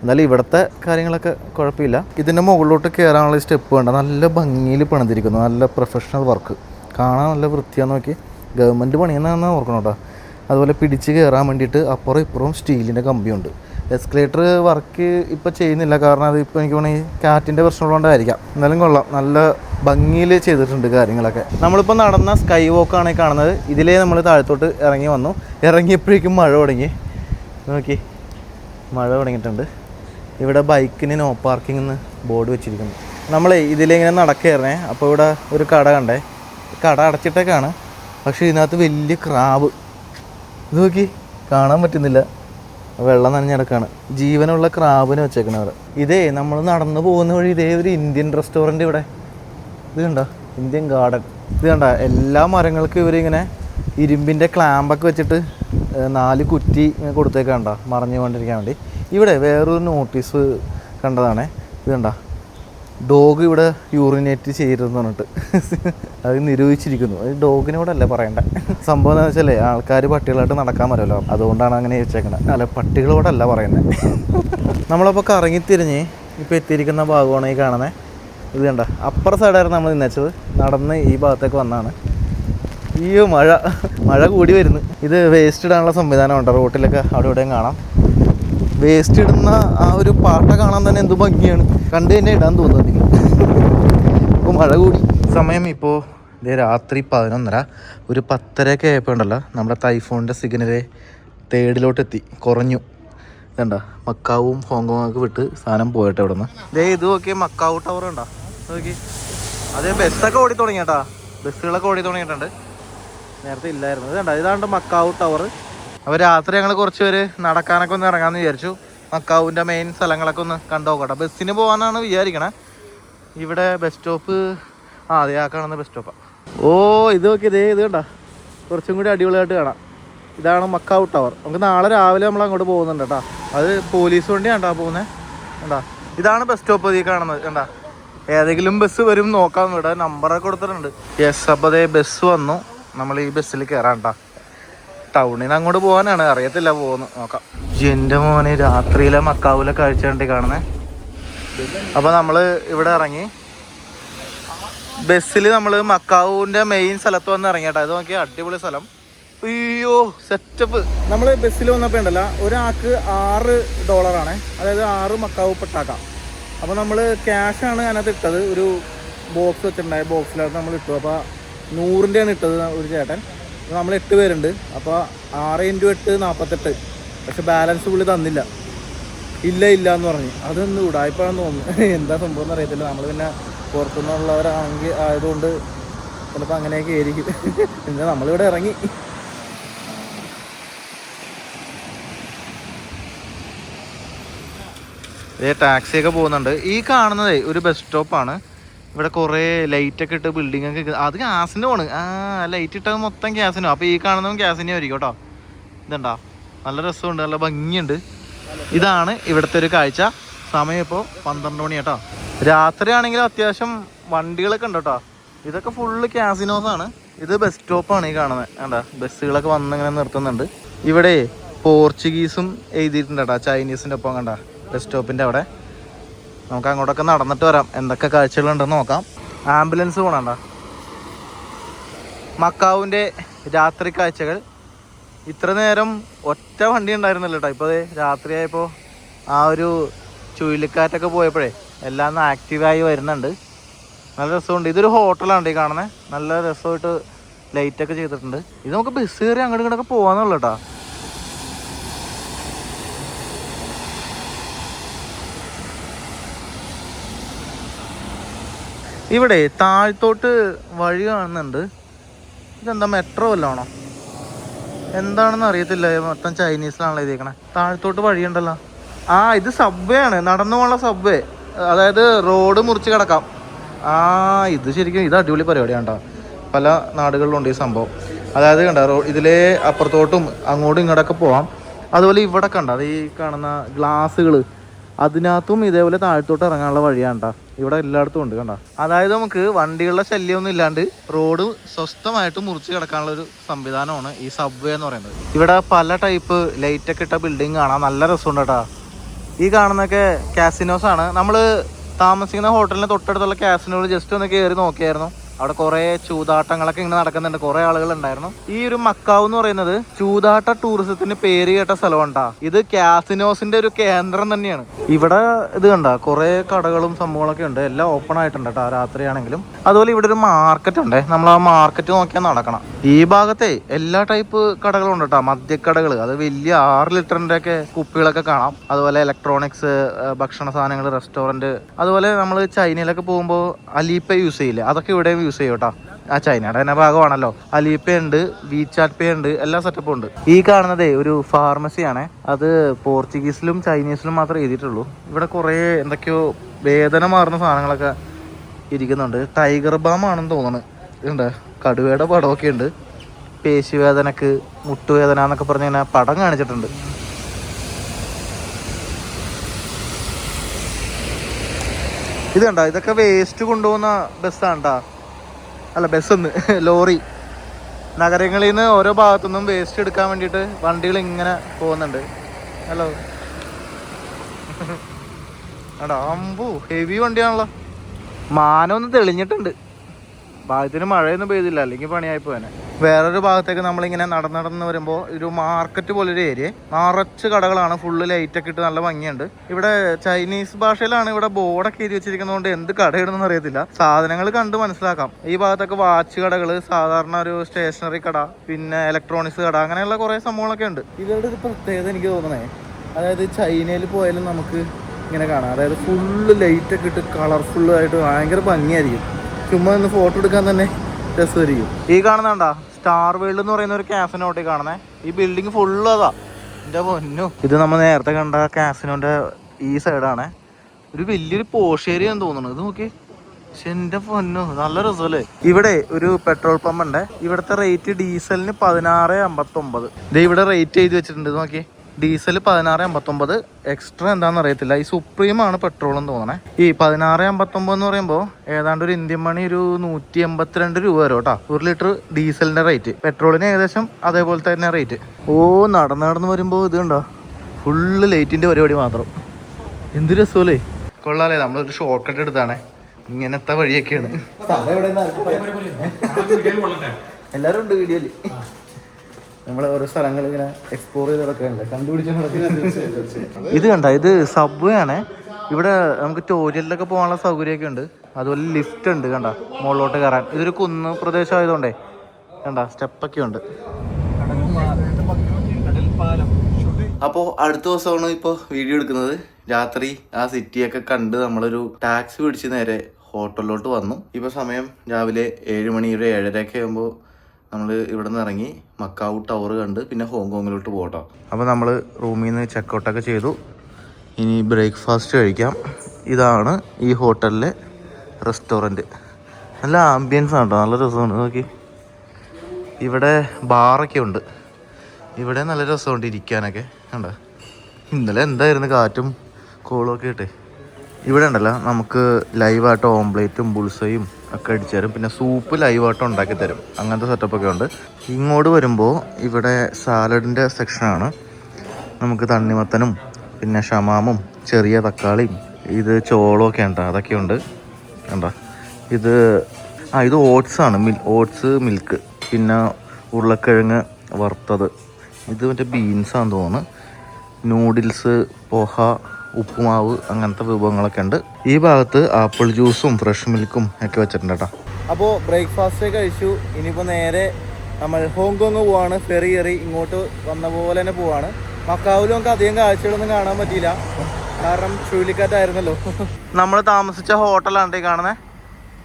എന്നാലും ഇവിടുത്തെ കാര്യങ്ങളൊക്കെ കുഴപ്പമില്ല. ഇതിന്റെ മുകളിലോട്ട് കയറാനുള്ള സ്റ്റെപ്പ് വേണ്ട നല്ല ഭംഗിയിൽ പണിതിരിക്കുന്നു. നല്ല പ്രൊഫഷണൽ വർക്ക് കാണാൻ നല്ല വൃത്തിയാന്ന് നോക്കി ഗവൺമെന്റ് പണിയെന്നാണെന്ന് ഓർക്കണം കേട്ടോ. അതുപോലെ പിടിച്ച് കയറാൻ വേണ്ടിയിട്ട് അപ്പുറം ഇപ്പുറം സ്റ്റീലിന്റെ കമ്പിയുണ്ട്. എസ്കലേറ്റർ വർക്ക് ഇപ്പോൾ ചെയ്യുന്നില്ല. കാരണം അത് ഇപ്പോൾ എനിക്ക് വേണമെങ്കിൽ കാറ്റിന്റെ പ്രശ്നമുള്ളതുകൊണ്ടായിരിക്കാം. എന്നാലും കൊള്ളാം. നല്ല ഭംഗിയിൽ ചെയ്തിട്ടുണ്ട് കാര്യങ്ങളൊക്കെ. നമ്മളിപ്പോൾ നടന്ന സ്കൈ വോക്കാണ് കാണുന്നത്. ഇതിലേ നമ്മൾ താഴത്തോട്ട് ഇറങ്ങി വന്നു. ഇറങ്ങിയപ്പോഴേക്കും മഴ തുടങ്ങി. നോക്കി. മഴ തുടങ്ങിയിട്ടുണ്ട്. ഇവിടെ ബൈക്കിന് നോ പാർക്കിംഗ് എന്ന് ബോർഡ് വെച്ചിരിക്കുന്നു. നമ്മളേ ഇതിലിങ്ങനെ നടക്കുകയായിരുന്നേ അപ്പോൾ ഇവിടെ ഒരു കട കണ്ടേ. കട അടച്ചിട്ടേക്കാണ്. പക്ഷേ ഇതിനകത്ത് വലിയ ക്രാബ് ഇത് നോക്കി കാണാൻ പറ്റുന്നില്ല. വെള്ളം നനഞ്ഞിടക്കാണ്. ജീവനുള്ള ക്രാബിനെ വെച്ചേക്കണ അവിടെ. ഇതേ നമ്മൾ നടന്നു പോകുന്ന വഴി ഇതേ ഒരു ഇന്ത്യൻ റെസ്റ്റോറന്റ് ഇവിടെ. ഇത് കണ്ടോ? Indian garden. ഇത് കണ്ടോ? എല്ലാ മരങ്ങൾക്കും ഇവരിങ്ങനെ ഇരുമ്പിന്റെ ക്ലാമ്പൊക്കെ വെച്ചിട്ട് നാല് കുറ്റി കൊടുത്തേക്കണ്ട മറഞ്ഞു കൊണ്ടിരിക്കാൻ വേണ്ടി. ഇവിടെ വേറൊരു നോട്ടീസ് കണ്ടതാണേ. ഇത് കണ്ട? ഡോഗ് ഇവിടെ യൂറിനേറ്റ് ചെയ്യരുതെന്ന് പറഞ്ഞിട്ട്. അത് നിരൂപിച്ചിരിക്കുന്നു അത് ഡോഗിനോടല്ല പറയണ്ട? സംഭവം എന്താ വെച്ചാലേ ആൾക്കാർ പട്ടികളായിട്ട് നടക്കാൻ പറ്റുമല്ലോ അതുകൊണ്ടാണ് അങ്ങനെ ചോദിച്ചേക്കണത് അല്ല പട്ടികളോടല്ല പറയുന്നത് നമ്മളപ്പോൾ കറങ്ങിത്തിരിഞ്ഞ് ഇപ്പോൾ എത്തിയിരിക്കുന്ന ഭാഗമാണ് ഈ കാണുന്നത് ഇത് കണ്ട? അപ്പുറ സൈഡായിരുന്നു നമ്മൾ നിന്നച്ചത്. നടന്ന് ഈ ഭാഗത്തേക്ക് വന്നാണ്. ഈ മഴ. മഴ കൂടി വരുന്നു. ഇത് വേസ്റ്റ് ഇടാനുള്ള സംവിധാനമുണ്ട്. റോട്ടിലൊക്കെ അവിടെ ഇവിടെയും കാണാം. വേസ്റ്റ് ഇടുന്ന ആ ഒരു പാട്ട കാണാൻ തന്നെ എന്ത് ഭംഗിയാണ്. കണ്ടു തന്നെ ഇടാൻ തോന്നുന്നു ഇപ്പോൾ മഴ കൂടി. സമയം ഇപ്പോൾ ഇതേ രാത്രി പതിനൊന്നര. ഒരു പത്തരയൊക്കെ ആയപ്പോൾ ഉണ്ടല്ലോ നമ്മുടെ തൈഫോണിന്റെ സിഗ്നൽ തേർഡിലോട്ട് എത്തി കുറഞ്ഞു. ഇതണ്ട മക്കാവും ഹോങ്കോങ് ഒക്കെ വിട്ട് സാധനം പോയിട്ട് ഇവിടെ നിന്ന് ദേ ഇത് നോക്കി മക്കാവ് ടവർ ഉണ്ടോ നോക്കി അതേ ബസ്സൊക്കെ ഓടി തുടങ്ങിയട്ടാ ബസ്സുകളൊക്കെ ഓടി തുടങ്ങിയിട്ടുണ്ട്. നേരത്തെ ഇല്ലായിരുന്നു. ഇതണ്ട ഇതാണ്ട് മക്കാവ് ടവർ അപ്പോൾ രാത്രി ഞങ്ങൾ കുറച്ച് പേര് നടക്കാനൊക്കെ ഒന്ന് ഇറങ്ങാമെന്ന് വിചാരിച്ചു. മക്കാവിന്റെ മെയിൻ സ്ഥലങ്ങളൊക്കെ ഒന്ന് കണ്ടു നോക്കട്ടെ. ബസ്സിന് പോകാനാണ് വിചാരിക്കണേ. ഇവിടെ ബസ് സ്റ്റോപ്പ് ആ അതെ ആ കാണുന്ന ബസ് സ്റ്റോപ്പാണ് ഓ ഇത് നോക്കി ഇതേ ഇത് കണ്ട. കുറച്ചും കൂടി അടിപൊളിയായിട്ട് കാണാം. ഇതാണ് മക്കാവ് ടവർ നമുക്ക് നാളെ രാവിലെ നമ്മൾ അങ്ങോട്ട് പോകുന്നുണ്ട് കേട്ടോ. അത് പോലീസ് വണ്ടിയാണ് കേട്ടോ പോകുന്നത് കണ്ടാ? ഇതാണ് ബസ് സ്റ്റോപ്പ് ഈ കാണുന്നത് കണ്ടാ? ഏതെങ്കിലും ബസ് വരും നോക്കാം. ഇവിടെ നമ്പറൊക്കെ കൊടുത്തിട്ടുണ്ട്. യെസ് അപ്പോൾ അതേ ബസ് വന്നു. നമ്മൾ ഈ ബസ്സിൽ കയറാം കേട്ടോ. ടൗണിൽ നിന്ന് അങ്ങോട്ട് പോകാനാണ് അറിയത്തില്ല പോകുന്നു നോക്കാം. എന്റെ മോനെ രാത്രിയിലെ മക്കാവിലെ കാഴ്ച കണ്ടി കാണുന്നേ. അപ്പോൾ നമ്മൾ ഇവിടെ ഇറങ്ങി. ബസ്സിൽ നമ്മൾ മക്കാവുവിന്റെ മെയിൻ സ്ഥലത്ത് വന്ന് ഇറങ്ങി കേട്ടോ. അത് നോക്കിയാൽ അടിപൊളി സ്ഥലം. അയ്യോ സെറ്റപ്പ് നമ്മൾ ബസ്സിൽ വന്നപ്പോൾ ഉണ്ടല്ല ഒരാൾക്ക് ആറ് ആണ് അതായത് ആറ് മക്കാവ് പട്ടാക്ക. അപ്പോൾ നമ്മൾ ആണ് അതിനകത്ത് ഇട്ടത്. ഒരു ബോക്സ് വെച്ചിട്ടുണ്ടായ ബോക്സിലകത്ത് നമ്മൾ ഇട്ടു അപ്പോൾ നൂറിന്റെയാണ് ഇട്ടത് ഒരു ചേട്ടൻ. നമ്മൾ എട്ട് പേരുണ്ട്. അപ്പോൾ ആറ് ഇന്റു എട്ട് നാൽപ്പത്തെട്ട് പക്ഷെ ബാലൻസ് പുള്ളി തന്നില്ല. ഇല്ല ഇല്ല എന്ന് പറഞ്ഞു. അതൊന്നും ഉടായ്പാണെന്ന് തോന്നുന്നു. എന്താ സംഭവം എന്ന് അറിയത്തില്ല. നമ്മൾ പിന്നെ പുറത്തുനിന്നുള്ളവരാണെങ്കിൽ ആയതുകൊണ്ട് ചിലപ്പോൾ അങ്ങനെയൊക്കെ ആയിരിക്കും. പിന്നെ നമ്മളിവിടെ ഇറങ്ങി. ഇതേ ടാക്സി ഒക്കെ പോകുന്നുണ്ട്. ഈ കാണുന്നതേ ഒരു ബസ് സ്റ്റോപ്പാണ് ഇവിടെ കുറേ ലൈറ്റ് ഒക്കെ ഇട്ട് ബിൽഡിംഗ് ഒക്കെ അത് ഗ്യാസിന്റെ ആണ് ആ ലൈറ്റ് ഇട്ടത് മൊത്തം ഗ്യാസിനോ അപ്പോൾ ഈ കാണുന്നതും ഗ്യാസിനെ ആയിരിക്കും കേട്ടോ ഇതുണ്ടാ? നല്ല രസമുണ്ട് നല്ല ഭംഗിയുണ്ട്. ഇതാണ് ഇവിടുത്തെ ഒരു കാഴ്ച. സമയം ഇപ്പോൾ പന്ത്രണ്ട് മണി കേട്ടോ രാത്രി ആണെങ്കിൽ അത്യാവശ്യം വണ്ടികളൊക്കെ ഉണ്ട് കേട്ടോ ഇതൊക്കെ ഫുള്ള് ക്യാസിനോസാണ് ഇത് ബസ് സ്റ്റോപ്പാണ് ഈ കാണുന്നത്. കണ്ട? ബസ്സുകളൊക്കെ വന്ന് ഇങ്ങനെ നിർത്തുന്നുണ്ട്. ഇവിടെ പോർച്ചുഗീസും എഴുതിയിട്ടുണ്ട് കേട്ടോ ചൈനീസിന്റെ ഒപ്പം കണ്ട? ബസ് സ്റ്റോപ്പിന്റെ അവിടെ. നമുക്ക് അങ്ങോട്ടൊക്കെ നടന്നിട്ട് വരാം. എന്തൊക്കെ കാഴ്ചകളുണ്ടെന്ന് നോക്കാം. ആംബുലൻസ് പോണണ്ട? മക്കാവിന്റെ രാത്രി കാഴ്ചകൾ. ഇത്ര നേരം ഒറ്റ വണ്ടി ഉണ്ടായിരുന്നല്ലോ കേട്ടോ ഇപ്പോൾ രാത്രിയായപ്പോൾ ആ ഒരു ചുഴലിക്കാറ്റൊക്കെ പോയപ്പോഴേ എല്ലാം ഒന്ന് ആക്റ്റീവായി വരുന്നുണ്ട്. നല്ല രസമുണ്ട്. ഇതൊരു ഹോട്ടലാണ് ഈ കാണുന്നത് നല്ല രസമായിട്ട് ലൈറ്റൊക്കെ ചെയ്തിട്ടുണ്ട്. ഇത് നമുക്ക് ബസ് കയറി അങ്ങോട്ടും ഇങ്ങോട്ടൊക്കെ പോകാന്നുള്ളൂ കേട്ടോ ഇവിടെ താഴ്ത്തോട്ട് വഴി കാണുന്നുണ്ട്. ഇതെന്താ മെട്രോ വല്ലതാണോ എന്താണെന്ന് അറിയത്തില്ല. മൊത്തം ചൈനീസിലാണല്ലോ എഴുതിയേക്കണേ താഴത്തോട്ട് വഴിയുണ്ടല്ലോ. ആ ഇത് സബ്വേ ആണ്. നടന്നു പോകാനുള്ള സബ്വേ അതായത് റോഡ് മുറിച്ച് കിടക്കാം. ആ ഇത് ശരിക്കും ഇത് അടിപൊളി പരിപാടിയാണ് കേട്ടോ. പല നാടുകളിലുണ്ട് ഈ സംഭവം. അതായത് കണ്ട റോ ഇതിലെ അപ്പുറത്തോട്ടും അങ്ങോട്ടും ഇങ്ങോട്ടൊക്കെ പോവാം. അതുപോലെ ഇവിടെ കണ്ട അത് ഈ കാണുന്ന ഗ്ലാസ്സുകൾ അതിനകത്തും ഇതേപോലെ താഴത്തോട്ട് ഇറങ്ങാനുള്ള വഴിയാണ് കേട്ടോ ഇവിടെ എല്ലായിടത്തും ഉണ്ട് കണ്ട? അതായത് നമുക്ക് വണ്ടികളുടെ ശല്യമൊന്നും ഇല്ലാണ്ട് റോഡ് സ്വസ്ഥമായിട്ട് മുറിച്ച് കിടക്കാനുള്ള ഒരു സംവിധാനമാണ് ഈ സബ്വേ എന്ന് പറയുന്നത്. ഇവിടെ പല ടൈപ്പ് ലൈറ്റ് ഒക്കെ ഇട്ട ബിൽഡിംഗ് കാണാം നല്ല രസമുണ്ട് കേട്ടോ ഈ കാണുന്നൊക്കെ കാസിനോസ് ആണ്. നമ്മൾ താമസിക്കുന്ന ഹോട്ടലിന് തൊട്ടടുത്തുള്ള കാസിനോ ജസ്റ്റ് ഒന്ന് കയറി നോക്കിയായിരുന്നു. അവിടെ കുറെ ചൂതാട്ടങ്ങളൊക്കെ ഇങ്ങനെ നടക്കുന്നുണ്ട്. കുറെ ആളുകൾ ഉണ്ടായിരുന്നു ഈ ഒരു മക്കാവ് എന്ന് പറയുന്നത് ചൂതാട്ട ടൂറിസത്തിന് പേര് കേട്ട സ്ഥലമുണ്ടാ. ഇത് കാസിനോസിന്റെ ഒരു കേന്ദ്രം തന്നെയാണ്. ഇവിടെ ഇത് കണ്ട കുറെ കടകളും സംഭവങ്ങളൊക്കെ ഉണ്ട്. എല്ലാം ഓപ്പൺ ആയിട്ടുണ്ട് കേട്ടോ രാത്രിയാണെങ്കിലും. അതുപോലെ ഇവിടെ ഒരു മാർക്കറ്റ് ഉണ്ട്. നമ്മൾ ആ മാർക്കറ്റ് നോക്കിയാൽ നടക്കണം. ഈ ഭാഗത്തെ എല്ലാ ടൈപ്പ് കടകളും ഉണ്ട് കേട്ടോ. മദ്യക്കടകൾ അത് വലിയ ആറ് ലിറ്ററിന്റെ ഒക്കെ കുപ്പികളൊക്കെ കാണാം. അതുപോലെ ഇലക്ട്രോണിക്സ് ഭക്ഷണ സാധനങ്ങൾ റെസ്റ്റോറന്റ് അതുപോലെ നമ്മൾ ചൈനയിലൊക്കെ പോകുമ്പോൾ അലീപ്പ യൂസ് ചെയ്യില്ലേ? അതൊക്കെ ഇവിടെ യൂസ് ചെയ്യും കേട്ടോ. ആ ചൈനയുടെ തന്നെ ഭാഗമാണല്ലോ. അലീപ്പ ഉണ്ട് വി ചാറ്റ് പേ ഉണ്ട്. എല്ലാ സെറ്റപ്പും ഉണ്ട് ഈ കാണുന്നതേ ഒരു ഫാർമസിയാണ് അത് പോർച്ചുഗീസിലും ചൈനീസിലും മാത്രമേ എഴുതിയിട്ടുള്ളൂ. ഇവിടെ കുറേ എന്തൊക്കെയോ വേദന മാറുന്ന സാധനങ്ങളൊക്കെ ഇരിക്കുന്നുണ്ട്. ടൈഗർ ബാം ആണെന്ന് തോന്നുന്നു. ഇതുണ്ട്. കടുവയുടെ പടമൊക്കെ ഉണ്ട്. പേശിവേദനക്ക് മുട്ടുവേദന എന്നൊക്കെ പറഞ്ഞ് ഇങ്ങനെ പടം കാണിച്ചിട്ടുണ്ട്. ഇത് കണ്ടോ? ഇതൊക്കെ വേസ്റ്റ് കൊണ്ടുപോകുന്ന ബസ്സാണ് ട്ടാ. അല്ല ബസ്സൊന്ന് ലോറി. നഗരങ്ങളിൽ നിന്ന് ഓരോ ഭാഗത്തുനിന്നും വേസ്റ്റ് എടുക്കാൻ വേണ്ടിയിട്ട് വണ്ടികൾ ഇങ്ങനെ പോകുന്നുണ്ട്. ഹലോ അടാമ്പു ഹെവി വണ്ടിയാണല്ലോ. മാനൊന്ന് തെളിഞ്ഞിട്ടുണ്ട്. ഭാഗ്യത്തിന് മഴയൊന്നും പെയ്തില്ല. അല്ലെങ്കിൽ പണിയായി പോയനെ. വേറൊരു ഭാഗത്തേക്ക് നമ്മളിങ്ങനെ നടന്ന് നടന്ന് വരുമ്പോൾ ഒരു മാർക്കറ്റ് പോലൊരു ഏരിയ നിറച്ച് കടകളാണ്. ഫുള്ള് ലൈറ്റൊക്കെ ഇട്ട് നല്ല ഭംഗിയുണ്ട്. ഇവിടെ ചൈനീസ് ഭാഷയിലാണ് ഇവിടെ ബോർഡൊക്കെ എഴുതി വെച്ചിരിക്കുന്നതുകൊണ്ട് എന്ത് കടയിടുന്നു അറിയത്തില്ല. സാധനങ്ങൾ കണ്ട് മനസ്സിലാക്കാം. ഈ ഭാഗത്തൊക്കെ വാച്ച് കടകൾ സാധാരണ ഒരു സ്റ്റേഷനറി കട പിന്നെ ഇലക്ട്രോണിക്സ് കട അങ്ങനെയുള്ള കുറേ സംഭവങ്ങളൊക്കെ ഉണ്ട്. ഇവരുടെ ഒരു പ്രത്യേകത എനിക്ക് തോന്നണേ അതായത് ചൈനയിൽ പോയാലും നമുക്ക് ഇങ്ങനെ കാണാം. അതായത് ഫുള്ള് ലൈറ്റൊക്കെ ഇട്ട് കളർഫുള്ളായിട്ട് ആയിട്ട് ഭയങ്കര ഭംഗിയായിരിക്കും. ചുമ്മാ ഒന്ന് ഫോട്ടോ എടുക്കാൻ തന്നെ രസമായിരിക്കും. ഈ കാണുന്നതാണ്ടാ സ്റ്റാർ വേൾഡ് എന്ന് പറയുന്ന ഒരു കാസിനോട്ടി കാണുന്നേ. ഈ ബിൽഡിംഗ് ഫുള്ള് അതാ. എന്റെ പൊന്നു. ഇത് നമ്മൾ നേരത്തെ കണ്ട കാസിനോന്റെ ഈ സൈഡാണ് ഒരു വലിയൊരു പോഷ് ഏരിയ എന്ന് തോന്നുന്നു. ഇത് നോക്കി എന്റെ പൊന്നു. നല്ല രസമല്ലേ? ഇവിടെ ഒരു പെട്രോൾ പമ്പ് ഉണ്ട്. ഇവിടുത്തെ റേറ്റ് ഡീസലിന് പതിനാറ് അമ്പത്തൊമ്പത്. ഇത് ഇവിടെ റേറ്റ് എഴുതി വെച്ചിട്ടുണ്ട്. നോക്കി ഡീസൽ പതിനാറ് അമ്പത്തൊമ്പത് എക്സ്ട്രാ എന്താണെന്ന് അറിയത്തില്ല. ഈ സുപ്രീം ആണ് പെട്രോൾ എന്ന് തോന്നണേ. ഈ പതിനാറ് അമ്പത്തൊമ്പത് എന്ന് പറയുമ്പോൾ ഏതാണ്ട് ഒരു ഇന്ത്യൻ മണി ഒരു നൂറ്റി എൺപത്തിരണ്ട് രൂപ വരും കേട്ടോ. ഒരു ലിറ്റർ ഡീസലിന്റെ റേറ്റ് പെട്രോളിന് ഏകദേശം അതേപോലെ തന്നെ റേറ്റ് ഓ നടന്ന് നടന്ന് വരുമ്പോൾ ഇത് കണ്ടോ? ഫുള്ള് ലൈറ്റിന്റെ പരിപാടി മാത്രം. എന്ത് രസമല്ലേ കൊള്ളാലേ നമ്മളൊരു ഷോർട്ട് കട്ട് എടുത്താണേ. ഇങ്ങനത്തെ വഴിയൊക്കെയാണ്. എല്ലാവരും ഉണ്ട് വീഡിയോയിൽ നമ്മൾ ഓരോ സ്ഥലങ്ങൾ ഇങ്ങനെ എക്സ്പ്ലോർ ചെയ്ത് നടക്കുന്നുണ്ട് കണ്ടുപിടിച്ച് ഇത് കണ്ട ഇത് സബ്വേ ആണ്. ഇവിടെ നമുക്ക് ടോയ്ലറ്റിലൊക്കെ പോകാനുള്ള സൗകര്യമൊക്കെ ഉണ്ട്. അതുപോലെ ലിഫ്റ്റ് ഉണ്ട് കണ്ട മുകളിലോട്ട് കയറാൻ. ഇതൊരു കുന്ന് പ്രദേശം ആയതുകൊണ്ടേ കണ്ട സ്റ്റെപ്പൊക്കെ ഉണ്ട്. അപ്പോൾ അടുത്ത ദിവസമാണ് ഇപ്പോൾ വീഡിയോ എടുക്കുന്നത്. രാത്രി ആ സിറ്റിയൊക്കെ കണ്ട് നമ്മളൊരു ടാക്സി പിടിച്ച് നേരെ ഹോട്ടലിലോട്ട് വന്നു. ഇപ്പോൾ സമയം രാവിലെ ഏഴ് മണി ഒരു ഏഴരയൊക്കെ ആകുമ്പോൾ നമ്മൾ ഇവിടെ നിന്ന് ഇറങ്ങി മക്കാവു ടവർ കണ്ട് പിന്നെ ഹോങ്കോങ്ങിലോട്ട് പോകട്ടോ. അപ്പോൾ നമ്മൾ റൂമിൽ നിന്ന് ചെക്കൗട്ടൊക്കെ ചെയ്തു. ഇനി ബ്രേക്ക്ഫാസ്റ്റ് കഴിക്കാം. ഇതാണ് ഈ ഹോട്ടലിലെ റെസ്റ്റോറന്റ് നല്ല ആംബിയൻസ് ആണ് കേട്ടോ നല്ല രസമാണ്. നോക്കി. ഇവിടെ ബാറൊക്കെ ഉണ്ട്. ഇവിടെ നല്ല രസമുണ്ട് ഇരിക്കാനൊക്കെ. കണ്ട? ഇന്നലെ എന്തായിരുന്നു കാറ്റും കോളും ഒക്കെ ഇട്ടേ. ഇവിടെ ഉണ്ടല്ലോ നമുക്ക് ലൈവായിട്ട് ഓംപ്ലേറ്റും ബുൾസയും ഒക്കെ അടിച്ചു തരും. പിന്നെ സൂപ്പ് ലൈവായിട്ട് ഉണ്ടാക്കി തരും. അങ്ങനത്തെ സെറ്റപ്പൊക്കെ ഉണ്ട്. ഇങ്ങോട്ട് വരുമ്പോൾ ഇവിടെ സാലഡിന്റെ സെക്ഷനാണ് നമുക്ക് തണ്ണിമത്തനും പിന്നെ ഷമാമും ചെറിയ തക്കാളിയും ഇത് ചോളമൊക്കെ ഉണ്ട്. അതൊക്കെ ഉണ്ട്. കണ്ട? ഇത് ആ ഇത് ഓട്സ് ആണ്. മിൽ ഓട്സ് മിൽക്ക് പിന്നെ ഉരുളക്കിഴങ്ങ് വറുത്തത്. ഇത് മറ്റേ ബീൻസാന്ന് തോന്നുന്നു. നൂഡിൽസ് പോഹ ഉപ്പുമാവ് അങ്ങനത്തെ വിഭവങ്ങളൊക്കെ ഉണ്ട്. ഈ ഭാഗത്ത് ആപ്പിൾ ജ്യൂസും ഫ്രഷ് മിൽക്കും ഒക്കെ വെച്ചിട്ടുണ്ട് കേട്ടോ. അപ്പോൾ ബ്രേക്ക്ഫാസ്റ്റ് കഴിച്ചു. ഇനിയിപ്പോൾ നേരെ നമ്മൾ ഹോങ്കോങ് പോവാണ്. ഫെറി കയറി ഇങ്ങോട്ട് വന്ന പോലെ തന്നെ പോവാണ്. മക്കാവിലും നമുക്ക് അധികം കാഴ്ചകളൊന്നും കാണാൻ പറ്റിയില്ല. കാരണം ചുഴലിക്കാറ്റായിരുന്നല്ലോ. നമ്മൾ താമസിച്ച ഹോട്ടലാണ് കാണുന്നത്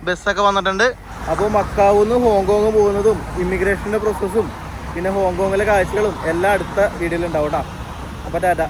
ബസ്സൊക്കെ വന്നിട്ടുണ്ട്. അപ്പോൾ മക്കാവുന്ന് ഹോങ്കോങ് പോകുന്നതും ഇമിഗ്രേഷന്റെ പ്രോസസ്സും പിന്നെ ഹോങ്കോങ്ങിലെ കാഴ്ചകളും എല്ലാം അടുത്ത വീഡിയോയിൽ ഉണ്ടാവും കേട്ടോ. അപ്പോൾ ടാറ്റ.